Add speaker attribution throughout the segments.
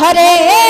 Speaker 1: Hare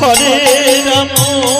Speaker 1: Hare Ram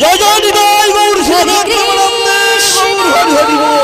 Speaker 1: Joy Joy Nitai Gour Sadhan Hari Hari.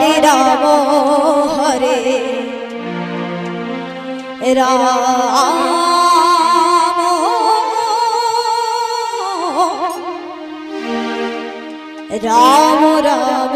Speaker 1: Hare Ram Hare Ram Ram Ram